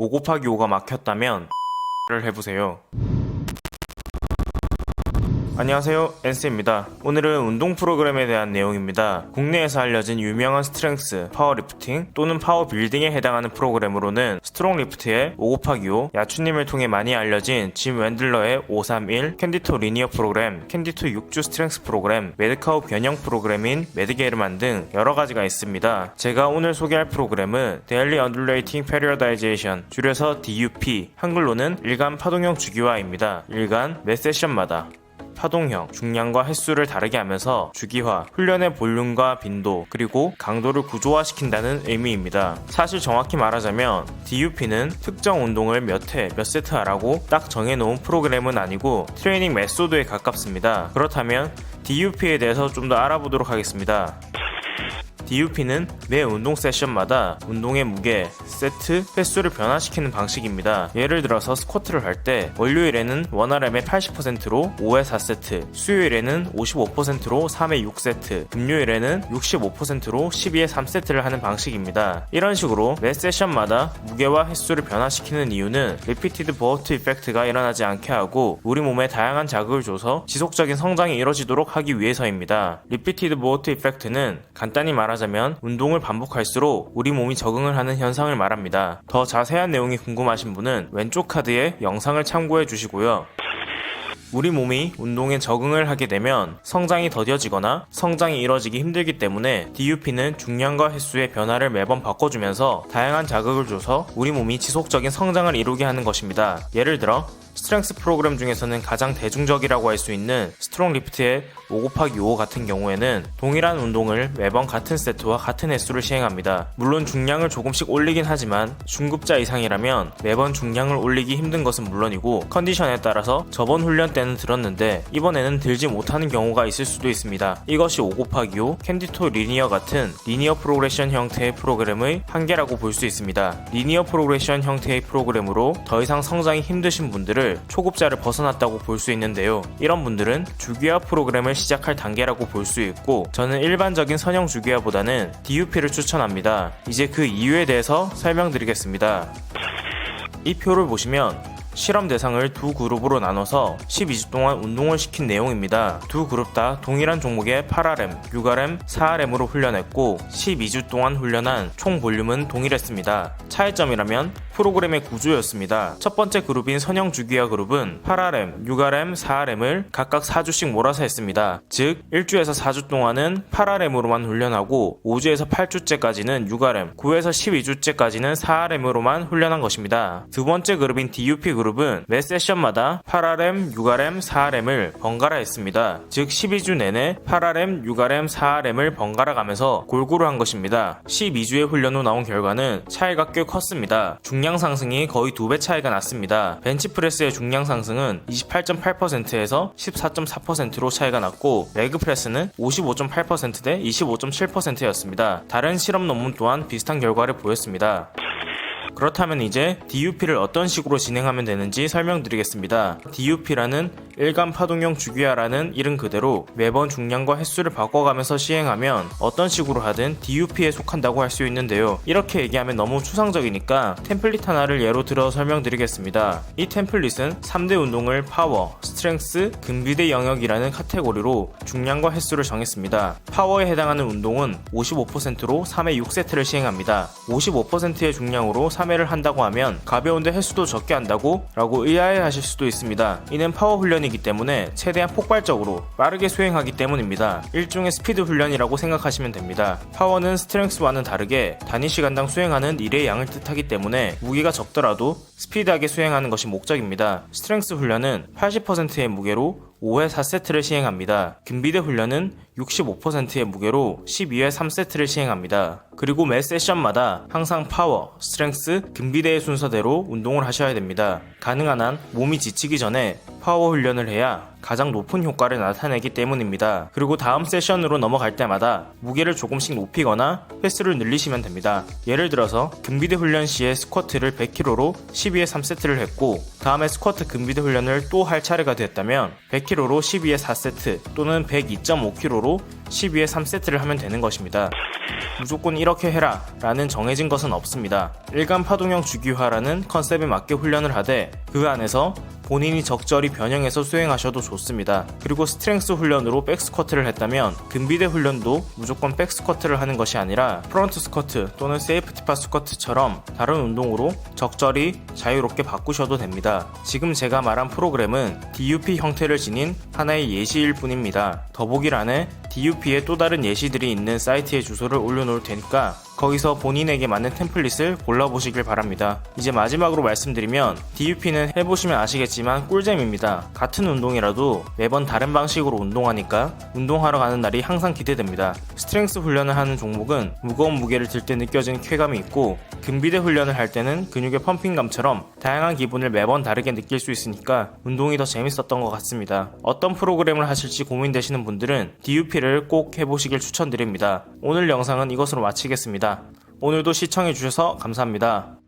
5 곱하기 5가 막혔다면 를 해보세요. 안녕하세요. 엔스입니다. 오늘은 운동 프로그램에 대한 내용입니다. 국내에서 알려진 유명한 스트렝스, 파워리프팅 또는 파워빌딩에 해당하는 프로그램으로는 스트롱리프트의 5 곱하기 5 야추님을 통해 많이 알려진 짐 웬들러의 531 캔디토 리니어 프로그램 캔디토 6주 스트렝스 프로그램 매드카우 변형 프로그램인 매드게르만 등 여러 가지가 있습니다. 제가 오늘 소개할 프로그램은 Daily Undulating Periodization 줄여서 DUP 한글로는 일간 파동형 주기화입니다. 일간 매 세션마다 파동형, 중량과 횟수를 다르게 하면서 주기화, 훈련의 볼륨과 빈도, 그리고 강도를 구조화시킨다는 의미입니다. 사실 정확히 말하자면 DUP는 특정 운동을 몇 회, 몇 세트 하라고 딱 정해놓은 프로그램은 아니고 트레이닝 메소드에 가깝습니다. 그렇다면 DUP에 대해서 좀 더 알아보도록 하겠습니다. DUP는 매 운동 세션마다 운동의 무게, 세트, 횟수를 변화시키는 방식입니다. 예를 들어서 스쿼트를 할 때 월요일에는 1RM의 80%로 5회 4세트, 수요일에는 55%로 3회 6세트, 금요일에는 65%로 12회 3세트를 하는 방식입니다. 이런 식으로 매 세션마다 무게와 횟수를 변화시키는 이유는 리피티드 버트 이펙트가 일어나지 않게 하고 우리 몸에 다양한 자극을 줘서 지속적인 성장이 이뤄지도록 하기 위해서입니다. 리피티드 버트 이펙트는 간단히 말하자 면 운동을 반복할수록 우리 몸이 적응을 하는 현상을 말합니다. 더 자세한 내용이 궁금하신 분은 왼쪽 카드에 영상을 참고해 주시고요. 우리 몸이 운동에 적응을 하게 되면 성장이 더뎌지거나 성장이 이뤄지기 힘들기 때문에 DUP는 중량과 횟수의 변화를 매번 바꿔주면서 다양한 자극을 줘서 우리 몸이 지속적인 성장을 이루게 하는 것입니다. 예를 들어 스트렝스 프로그램 중에서는 가장 대중적이라고 할 수 있는 스트롱 리프트의 5 곱하기 5 같은 경우에는 동일한 운동을 매번 같은 세트와 같은 횟수를 시행합니다. 물론 중량을 조금씩 올리긴 하지만 중급자 이상이라면 매번 중량을 올리기 힘든 것은 물론이고 컨디션에 따라서 저번 훈련 때는 들었는데 이번에는 들지 못하는 경우가 있을 수도 있습니다. 이것이 5 곱하기 5 캔디토 리니어 같은 리니어 프로그레션 형태의 프로그램의 한계라고 볼 수 있습니다. 리니어 프로그레션 형태의 프로그램으로 더 이상 성장이 힘드신 분들을 초급자를 벗어났다고 볼 수 있는데요. 이런 분들은 주기화 프로그램을 시작할 단계라고 볼 수 있고 저는 일반적인 선형 주기화보다는 DUP를 추천합니다. 이제 그 이유에 대해서 설명드리겠습니다. 이 표를 보시면 실험 대상을 두 그룹으로 나눠서 12주 동안 운동을 시킨 내용입니다. 두 그룹 다 동일한 종목의 8RM, 6RM, 4RM으로 훈련했고 12주 동안 훈련한 총 볼륨은 동일했습니다. 차이점이라면 프로그램의 구조였습니다. 첫 번째 그룹인 선형 주기화 그룹은 8RM, 6RM, 4RM을 각각 4주씩 몰아서 했습니다. 즉 1주에서 4주 동안은 8RM으로만 훈련하고 5주에서 8주째까지는 6RM, 9에서 12주째까지는 4RM으로만 훈련한 것입니다. 두 번째 그룹인 DUP 그룹은 매 세션마다 8RM, 6RM, 4RM을 번갈아 했습니다. 즉 12주 내내 8RM, 6RM, 4RM을 번갈아 가면서 골고루 한 것입니다. 12주의 훈련 후 나온 결과는 차이가 꽤 컸습니다. 중량 상승이 거의 두 배 차이가 났습니다. 벤치프레스의 중량 상승은 28.8%에서 14.4%로 차이가 났고 레그프레스는 55.8%대 25.7%였습니다. 다른 실험 논문 또한 비슷한 결과를 보였습니다. 그렇다면 이제 DUP를 어떤 식으로 진행하면 되는지 설명드리겠습니다. DUP라는 일간 파동형 주기화라는 이름 그대로 매번 중량과 횟수를 바꿔가면서 시행하면 어떤 식으로 하든 DUP에 속한다고 할 수 있는데요. 이렇게 얘기하면 너무 추상적이니까 템플릿 하나를 예로 들어 설명드리겠습니다. 이 템플릿은 3대 운동을 파워, 스트렝스, 근비대 영역이라는 카테고리로 중량과 횟수를 정했습니다. 파워에 해당하는 운동은 55%로 3회 6세트를 시행합니다. 55%의 중량으로 3회를 한다고 하면 가벼운데 횟수도 적게 한다고? 라고 의아해 하실 수도 있습니다. 이는 파워 훈련이 기 때문에 최대한 폭발적으로 빠르게 수행하기 때문입니다. 일종의 스피드 훈련이라고 생각하시면 됩니다. 파워는 스트렝스와는 다르게 단위 시간당 수행하는 일의 양을 뜻하기 때문에 무게가 적더라도 스피드하게 수행하는 것이 목적입니다. 스트렝스 훈련은 80%의 무게로 5회 4세트를 시행합니다. 금비대 훈련은 65%의 무게로 12회 3세트를 시행합니다. 그리고 매 세션마다 항상 파워, 스트렝스, 금비대의 순서대로 운동을 하셔야 됩니다. 가능한 한 몸이 지치기 전에 파워 훈련을 해야 가장 높은 효과를 나타내기 때문입니다. 그리고 다음 세션으로 넘어갈 때마다 무게를 조금씩 높이거나 횟수를 늘리시면 됩니다. 예를 들어서 금비대 훈련 시에 스쿼트를 100kg로 12에 3세트를 했고 다음에 스쿼트 금비대 훈련을 또 할 차례가 되었다면 100kg로 12에 4세트 또는 102.5kg로 12에 3세트를 하면 되는 것입니다. 무조건 이렇게 해라 라는 정해진 것은 없습니다. 일간 파동형 주기화라는 컨셉에 맞게 훈련을 하되 그 안에서 본인이 적절히 변형해서 수행하셔도 좋습니다. 그리고 스트렝스 훈련으로 백스쿼트를 했다면 금비대 훈련도 무조건 백스쿼트를 하는 것이 아니라 프론트 스쿼트 또는 세이프티파 스쿼트처럼 다른 운동으로 적절히 자유롭게 바꾸셔도 됩니다. 지금 제가 말한 프로그램은 DUP 형태를 지닌 하나의 예시일 뿐입니다. 더보기란에 DUP의 또 다른 예시들이 있는 사이트의 주소를 올려놓을 테니까 거기서 본인에게 맞는 템플릿을 골라보시길 바랍니다. 이제 마지막으로 말씀드리면 DUP는 해보시면 아시겠지만 꿀잼입니다. 같은 운동이라도 매번 다른 방식으로 운동하니까 운동하러 가는 날이 항상 기대됩니다. 스트렝스 훈련을 하는 종목은 무거운 무게를 들 때 느껴지는 쾌감이 있고 금비대 훈련을 할 때는 근육의 펌핑감처럼 다양한 기분을 매번 다르게 느낄 수 있으니까 운동이 더 재밌었던 것 같습니다. 어떤 프로그램을 하실지 고민되시는 분들은 DUP를 꼭 해보시길 추천드립니다. 오늘 영상은 이것으로 마치겠습니다. 오늘도 시청해주셔서 감사합니다.